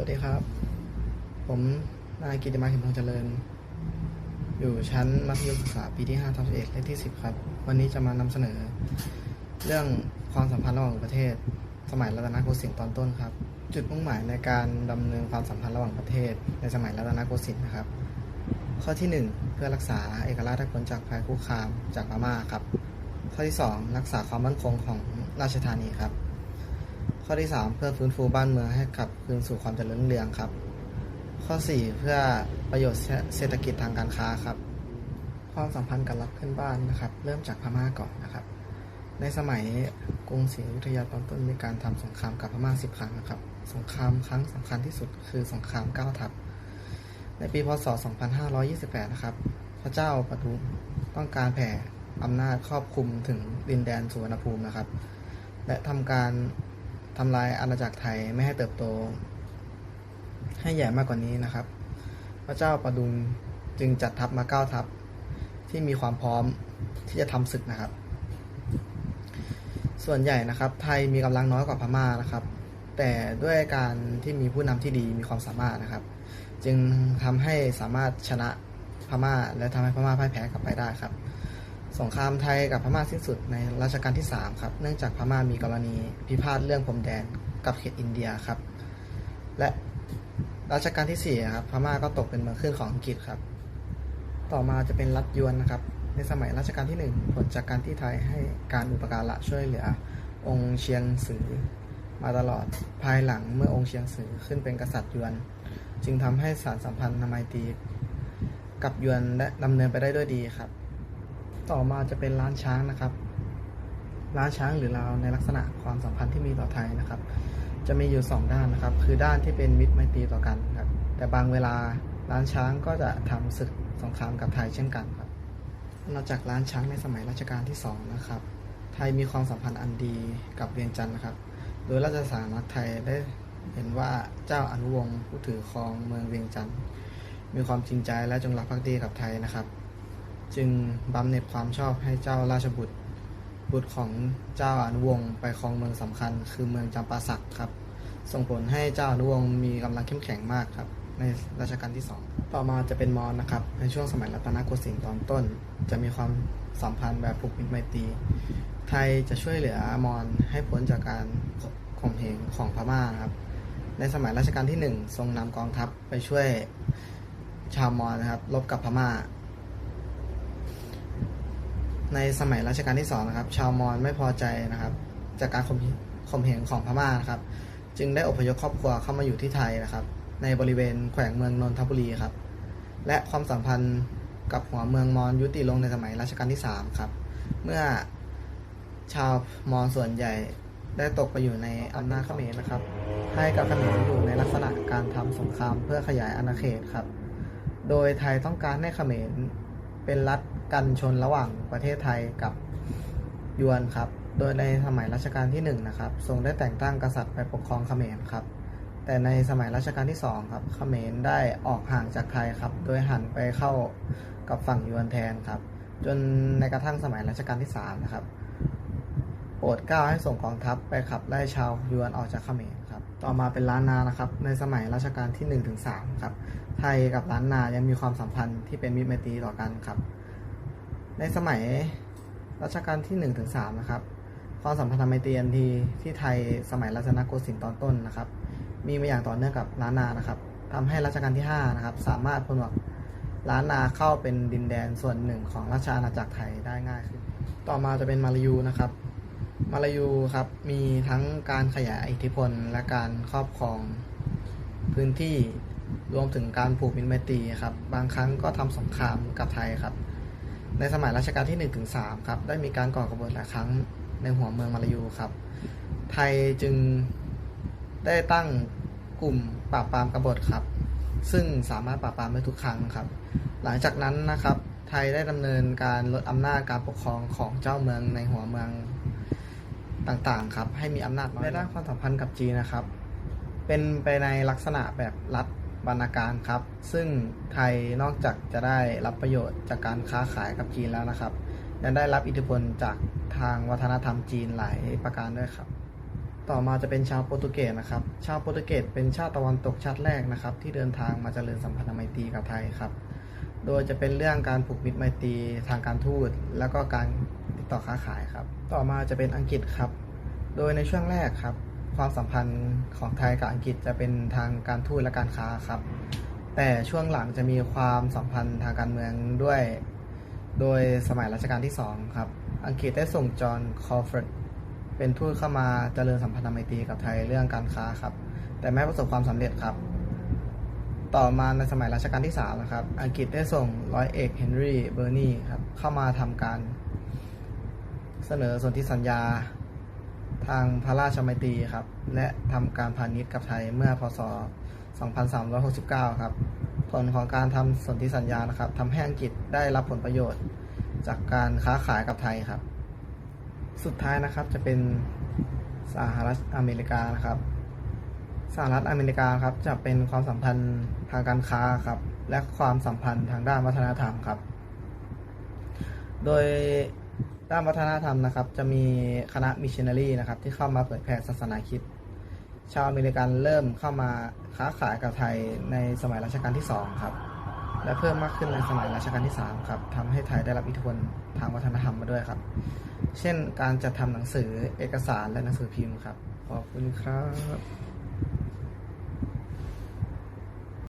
วัสดีครับ ผมนายกิติมาเข็มทองเจริญ อยู่ชั้นมัธยมศึกษาปีที่5ทับ11เลขที่ 10 ครับ วันนี้จะมานำเสนอ เรื่องความสัมพันธ์ระหว่างประเทศ สมัยรัตนโกสินทร์ตอนต้นครับ จุดมุ่งหมายในการดำเนินความสัมพันธ์ระหว่างประเทศ ในสมัยรัตนโกสินทร์นะครับ ข้อที่ 1 เพื่อรักษาเอกราชให้พ้นจากภัยคุกคามจากพม่าครับ ข้อที่ 2 รักษาความมั่นคงของราชธานีครับ ข้อที่ 3 เพื่อฟื้นฟูบ้านเมืองให้กลับคืนสู่ความเจริญรุ่งเรืองครับ ข้อ 4 เพื่อประโยชน์เศรษฐกิจทางการค้าครับ ความสัมพันธ์กับรัฐเพื่อนบ้านนะครับ เริ่มจากพม่าก่อนนะครับ ในสมัยกรุงศรีอยุธยาตอนต้นมีการทำสงครามกับพม่าสิบครั้งนะครับ สงครามครั้งสำคัญที่สุดคือสงครามเก้าทัพ ในปีพศ 2528 นะครับ พระเจ้าปทุมต้องการแผ่อำนาจครอบคลุมถึงดินแดนสุวรรณภูมินะครับ และทำการ ทำลายอาณาจักรไทยไม่ให้เติบโต ให้ใหญ่มากกว่านี้นะครับ พระเจ้าประดุงจึงจัดทัพมาเก้าทัพที่มีความพร้อมที่จะทำศึกนะครับ ส่วนใหญ่นะครับ ไทยมีกำลังน้อยกว่าพม่านะครับ แต่ด้วยการที่มีผู้นำที่ดีมีความสามารถนะครับ จึงทำให้สามารถชนะพม่าและทำให้พม่าพ่ายแพ้กลับไปได้ครับ สงครามไทยกับพม่าสิ้นสุดในรัชกาลที่ 3 ครับ เนื่องจากพม่ามีกรณีพิพาทเรื่องพรมแดนกับเขตอินเดียครับ และรัชกาลที่4ครับพม่าก็ตกเป็นเมืองขึ้นของอังกฤษครับ ต่อมาจะเป็นรัฐยวนนะครับ ในสมัยรัชกาลที่ 1 ผลจากการที่ไทยให้การอุปการะช่วยเหลือ องค์เชียงสือ มาตลอดภายหลังเมื่อองค์เชียงสือขึ้นเป็นกษัตริย์ยวน จึงทำให้สารสัมพันธ์นามัยตีกับยวนและดำเนินไปได้ด้วยดีครับ ต่อมาจะเป็นร้านช้างนะครับร้านช้างหรือลาวในลักษณะความสัมพันธ์ที่มีต่อไทยนะครับ จะมีอยู่ 2 ด้านนะครับ คือด้านที่เป็นมิตรไมตรีต่อกันครับ แต่บางเวลาร้านช้างก็จะทำศึกสงครามกับไทยเช่นกันครับนอกจากร้านช้างในสมัยรัชกาลที่2นะครับ ไทยมีความสัมพันธ์อันดีกับเวียงจันทร์นะครับ โดยราชสำนักไทยได้เห็นว่าเจ้าอนุวงศ์ผู้ถือครองเมืองเวียงจันทร์มีความจริงใจและจงรักภักดีกับไทยนะครับ จึงบำเหน็จความชอบให้เจ้าราชบุตร บุตรของเจ้าอนุวงศ์ไปครองเมืองสำคัญ คือเมืองจำปาสักครับ ส่งผลให้เจ้าอนุวงศ์มีกำลังเข้มแข็งมากครับ ในรัชกาลที่ 2 ต่อมาจะเป็นมอญนะครับ ในช่วงสมัยรัตนโกสินทร์ตอนต้น จะมีความสัมพันธ์แบบผูกมิตรไมตรี ไทยจะช่วยเหลือมอญให้พ้นจากการข่มเหงของพม่าครับ ในสมัยรัชกาลที่ 1 ทรงนำกองทัพไปช่วยชาวมอญนะครับ รบกับพม่า ในสมัยรัชกาลที่2นะครับ ชาวมอญไม่พอใจนะครับ จากการข่มข่มเหงของพม่านะครับ จึงได้อพยพครอบครัวเข้ามาอยู่ที่ไทยนะครับ ในบริเวณแขวงเมืองนนทบุรีครับ และความสัมพันธ์กับหัวเมืองมอญยุติลงในสมัยรัชกาลที่3ครับ เมื่อชาวมอญส่วนใหญ่ได้ตกไปอยู่ในอำนาจเขมรนะครับ ให้กับเขมรอยู่ในลักษณะการทำสงครามเพื่อขยายอาณาเขตครับ โดยไทยต้องการให้เขมรเป็นรัฐ กันชนระหว่างประเทศไทยกับยวนครับ โดยในสมัยรัชกาลที่1นะครับทรงได้แต่งตั้งกษัตริย์ไปปกครองเขมรครับ แต่ในสมัยรัชกาลที่2ครับเขมรได้ออกห่างจากไทยครับ โดยหันไปเข้ากับฝั่งยวนแทนครับ จนในกระทั่งสมัยรัชกาลที่3นะครับโปรดเกล้าให้ส่งกองทัพไปขับไล่ชาวยวนออกจากเขมรครับ ต่อมาเป็นล้านนานะครับ ในสมัยรัชกาลที่1นถึงสครับ ไทยกับล้านนายังมีความสัมพันธ์ที่เป็นมิตรไมตรีต่อกันครับ ในสมัยรัชกาลที่1นถึงสนะครับ ความสัมพันธ์ทางไมตรีอันดีที่ไทยสมัยรัชนโกสินทร์ตอนต้นนะครับ มีมาอย่างต่อเนื่องกับล้านนานะครับทำให้รัชกาลที่5นะครับสามารถผนวกล้านนาเข้าเป็นดินแดนส่วนหนึ่งของราชอาณาจักรไทยได้ง่ายขึ้น ต่อมาจะเป็นมาลายูนะครับ มาลายูครับมีทั้งการขยายอิทธิพลและการครอบครองพื้นที่รวมถึงการผูกมิตรไมตรีครับ บางครั้งก็ทำสงครามกับไทยครับ ในสมัยรัชกาลที่1นถึงสครับได้มีการก่อกบฏหลายครั้งในหัวเมืองมาลายูครับ ไทยจึงได้ตั้งกลุ่มปราบปรามกบฏครับ ซึ่งสามารถปราบปรามได้ทุกครั้งครับ หลังจากนั้นนะครับ ไทยได้ดำเนินการลดอำนาจการปกครองของเจ้าเมืองในหัวเมืองต่างๆครับให้มีอำนาจในด้านความสัมพันธ์กับจีนนะครับ เป็นไปในลักษณะแบบรัฐ บรรณาการครับ ซึ่งไทยนอกจากจะได้รับประโยชน์จากการค้าขายกับจีนแล้วนะครับ ยังได้รับอิทธิพลจากทางวัฒนธรรมจีนหลายประการด้วยครับ ต่อมาจะเป็นชาวโปรตุเกสนะครับ ชาวโปรตุเกสเป็นชาติตะวันตกชาติแรกนะครับ ที่เดินทางมาเจริญสัมพันธไมตรีกับไทยครับ โดยจะเป็นเรื่องการผูกมิตรไมตรีทางการทูต แล้วก็การติดต่อค้าขายครับ ต่อมาจะเป็นอังกฤษครับ โดยในช่วงแรกครับ ความสัมพันธ์ของไทยกับอังกฤษจะเป็นทางการทูตและการค้าครับ แต่ช่วงหลังจะมีความสัมพันธ์ทางการเมืองด้วย โดยสมัยรัชกาลที่2ครับ อังกฤษได้ส่งจอห์นคอลฟอร์ดเป็นทูตเข้ามาเจริญสัมพันธไมตรีกับไทยเรื่องการค้าครับ แต่ไม่ประสบความสำเร็จครับ ต่อมาในสมัยรัชกาลที่3นะครับ อังกฤษได้ส่งร้อยเอกเฮนรี่เบอร์นีครับเข้ามาทำการเสนอสนธิสัญญา ทางพระราชมัยตรีครับ และทำการพาณิชย์กับไทยเมื่อพศ 2369 ครับ ผลของการทำสนธิสัญญานะครับทำให้อังกฤษได้รับผลประโยชน์ จากการค้าขายกับไทยครับ สุดท้ายนะครับจะเป็นสหรัฐอเมริกานะครับสหรัฐอเมริกาครับจะเป็นความสัมพันธ์ทางการค้าครับและความสัมพันธ์ทางด้านวัฒนธรรมครับ โดย ด้านวัฒนธรรมนะครับ จะมีคณะมิชชันนารีนะครับ ที่เข้ามาเผยแผ่ศาสนาคริดชาวอเมริกันเริ่มเข้ามาค้าขายกับไทยในสมัยรัชกาลที่2ครับและเพิ่มมากขึ้นในสมัยรัชกาลที่3ครับทำให้ไทยได้รับอิทธิพลทางวัฒนธรรมมาด้วยครับ เช่นการจัดทำหนังสือเอกสารและหนังสือพิมพ์ครับ ขอบคุณครับ